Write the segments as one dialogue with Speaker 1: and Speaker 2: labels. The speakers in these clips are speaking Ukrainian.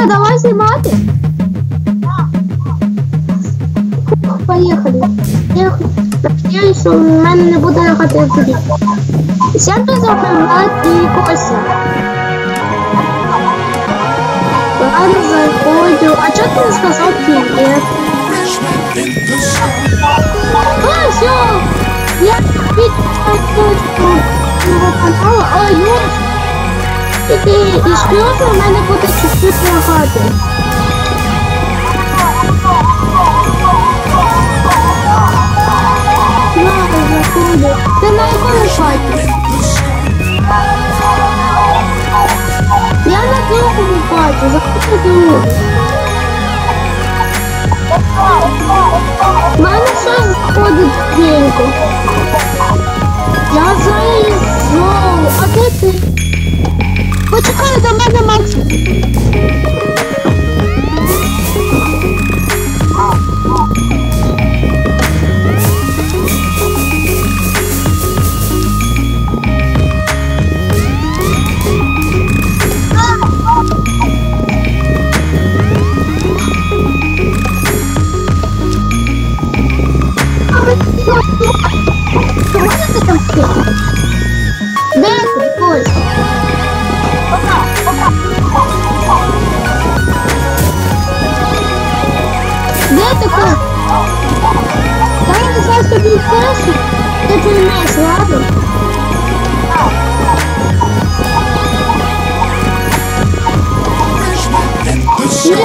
Speaker 1: що, давай знімати? Поїхали. Я що в мене не буде лагати тобі. Сяду забивати Костя. Ладно, заходжу. А чого ти не сказав привіт? Все. Я підписую його. Ой, Юрій. І шлюбу в мене буде чуть-чуть. Ладно. Ти на якому хаті? Я на другому хаті, заходжу до другу. В мене все заходить дзвінко. Я Де ти, Кость? Дай я зараз тобі кашу, ти приймеш, ладно? Ні,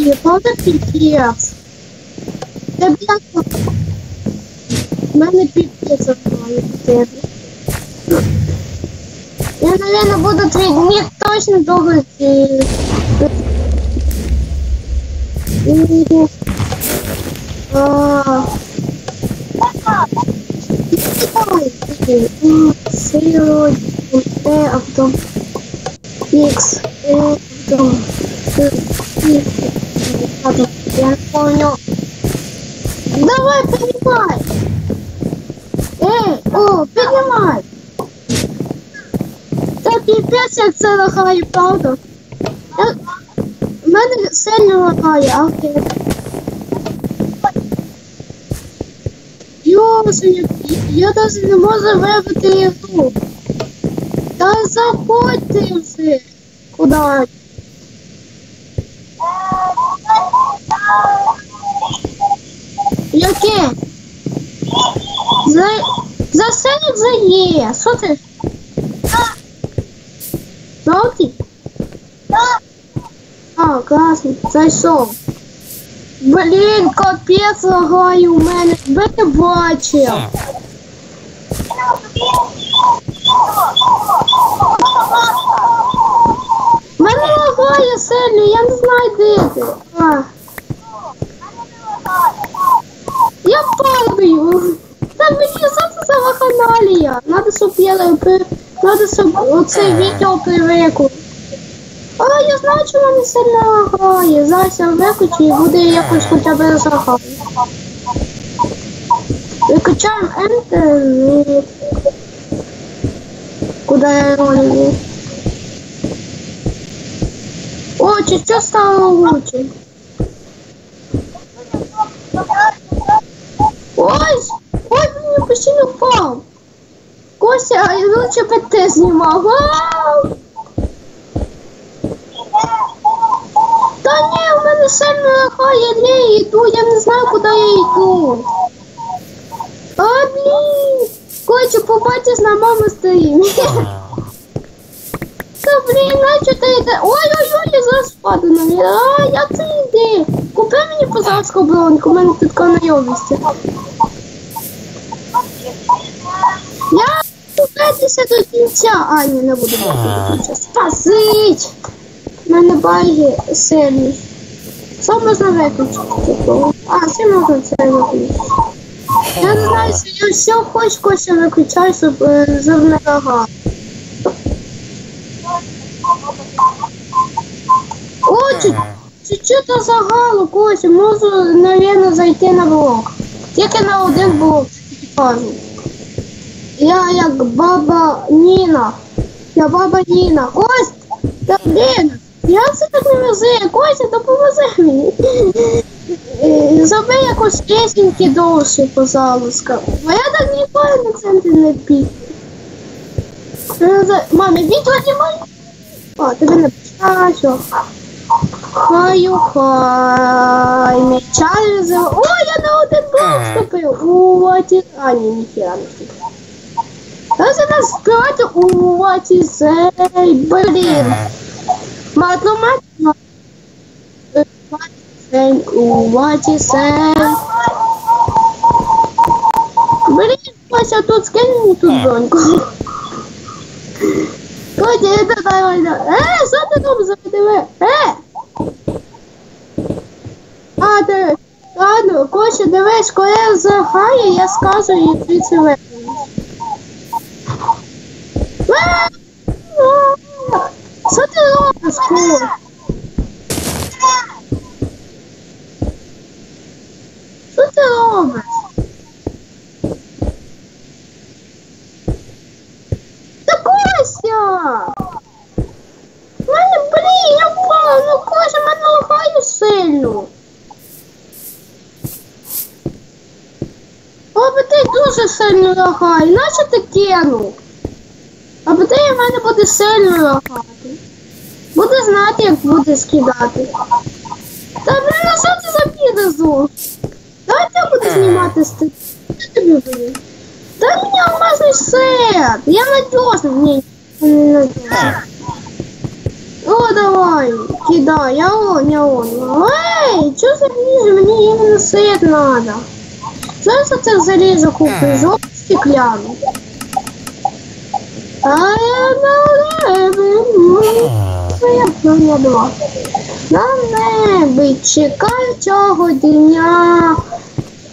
Speaker 1: Є, правда піпець? Та бляха. В мене піпець одної тебе. Я, наверное, буду три дні точно думати. А. Сила, Т, автом, X, Э, автом, Я помню. Давай, поднимай! Эй, о, поднимай! Та піпець, як це лагає, правда? Я... В мене сильно лагає, а окей. Я, я навіть не можу вибити ігру. Та заходьте вже кудись. Яке? За... За синік вже є. Що ти? Жовтий? А, класно, зайшов. Блін, капець лагає у мене. Би не бачив. Мене лагає сильно, я не знаю де ти. А. Я падаю. Та мені це за вакханалія? Надо, щоб я при- Надо, щоб оце відео привику. А, я знаю, що мене сильно лагає. Зараз я виключу і буде якось хоча б розрахати. Виключаємо Enter і... Куди я ролю? О, чи що стало лучше? Ой, ой, мені постійно впав. Костя, а лучше би ти знімав. Вау! Та ні, у мене сильно лагає, не йду, я не знаю, куди я йду. А, блін! Хочу побачиш на моєму стрімі. Та блін, наче ти йде. Ой-ой-ой, я зараз впаду на мене. А, як це йде? Купи мені, пожалуйста, оболонку, у мене тут канайовісті. Я купитися до кінця. А, ні, не буду до кінця. Спасить! У мене баги сильні. Що можна виключити? А, ще можна це виключити. Я не знаю, що я все хоч Костя виключаю, щоб щоб не лагав. О, чуть, чуть-чуть загало, Костя, можу, навірно, зайти на блок. Тільки на один блок, кажу. Я як баба Ніна. Я баба Ніна. Кость! Та блін! Як це так не везе? Костя, допоможи мені. Зроби якось пісеньки довше, пожалуйста. Бо я так ніколи на центрі не пів. Мамі, відео знімай. А, тебе не пишу. Хаю, хай, мечаю за... О, я на один блок вступив. Ті... А, ні, ніхіра не вступив. Зараз я нас співати у, ті, сей, блін. Матно, матно. У, ті, сей. Блін, Вася, тут скинь мені тут. Котя, это давай, давай. Е, що ти там задиви? Е! А, ти, ладно, Кося, дивись, коли я загаю, я скажу і ти це виконуєш. Е! А! Що ти робиш, Коля? Що ти робиш? Та Кося! Мене, блін, я впала, ну Кося, мене лагає сильно. Аби ти дуже сильно лагає, наче ти кинув. Аби ти в мене буде сильно лагати. Буде знати, як буде скидати. Та блін, а що це за підозу? Давай ти буду знімати стиль. Я тобі буду. Дай мені алмазний сет. Я надежный. Ні, не О, давай, кидай, я он, я он. Эй, что за ближе? Мне именно сет надо. Зараз я це залізо куплю, жовт стекляну. А я на небі, я на два. На небі чекаю цього дня.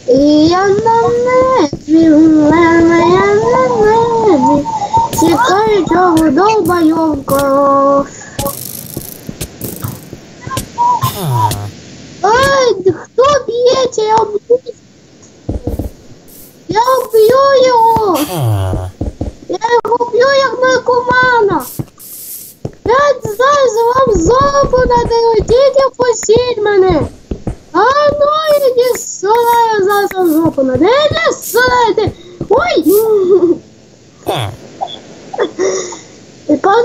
Speaker 1: І я на небі, я на небі. Чекаю цього долбойовка. Ай, хто б'ється? Я вб'ю. Я вб'ю його. Я його б'ю як наркомана. П'ять зараз вам зопу надаю, тільки посіть мене. А ну іди сюди, я зараз вам зопу надаю. Іди сюди, ти. Ой!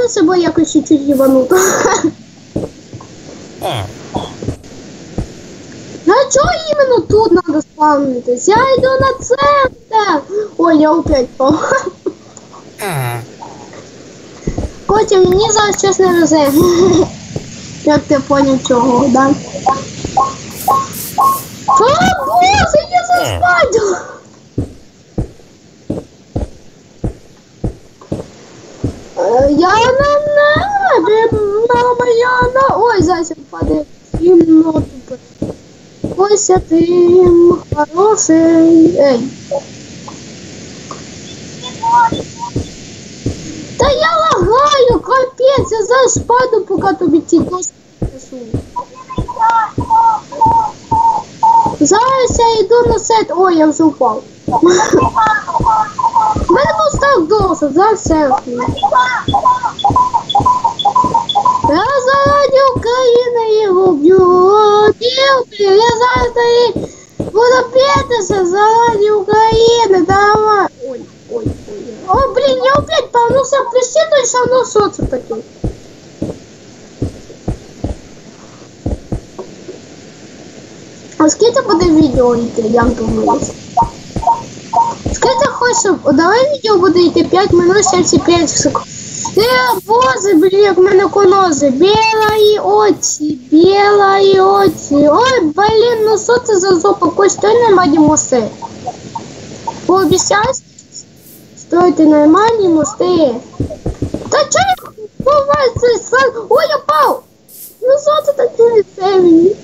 Speaker 1: Правда собою якось чуть-чуть їбануто. На чого іменно тут надо спавнитись? Я йду на центр. Ой, я опять пав. Котя, мені зараз щось не везе. Як ти поняв чого, да? О, боже, я заспадю! Я на небі, мама, я на... Ой, зайчик падає в кімнату. Ось ти хороший. Ей. Та я лагаю, капець, я зараз спаду, поки тобі ці дошки несу. Зараз я йду на сет. Ой, я вже впав. У мене був став досить, зараз все. Я заради України його б'ю. Дівки, я зараз тобі буду битися заради України. Давай. Ой, ой, ой. О, блін, я опять павнувся в плюсі, то й все одно що це таке? А скільки буде відео йти, я думаю? Скільки хочеш, давай відео буде йти 5 минут 75 секунд. Е, боже, блін, в мене конози. Білої очі, білої очі. Ой, блін, ну що це за зопа? Кось, той нормальні мости. Пообіцяй строїти нормальні мости. Та чого ховаю цей? Ой, я пав! Ну що це таке це мені?